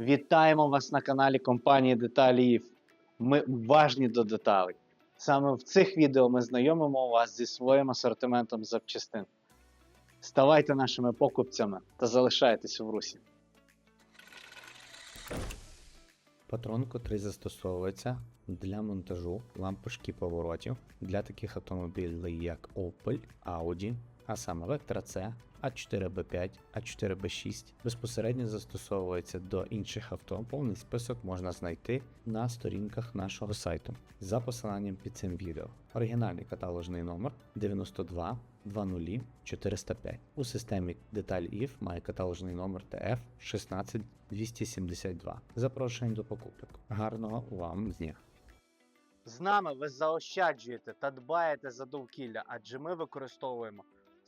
Вітаємо вас на каналі компанії Деталі Ми уважні до деталей. Саме в цих відео ми знайомимо вас зі своїм асортиментом запчастин. Ставайте нашими покупцями та залишайтесь в русі. Патрон, котрий застосовується для монтажу лампочки поворотів для таких автомобілів, як Opel, Audi, а саме Vectra C, А4B5, А4B6, безпосередньо застосовується до інших авто. Повний список можна знайти на сторінках нашого сайту за посиланням під цим відео. Оригінальний каталожний номер 92 20 405. У системі Деталь IF має каталожний номер TF 16272. Запрошуємо до покупок. Гарного вам дня! З нами ви заощаджуєте та дбаєте за довкілля, адже ми використовуємо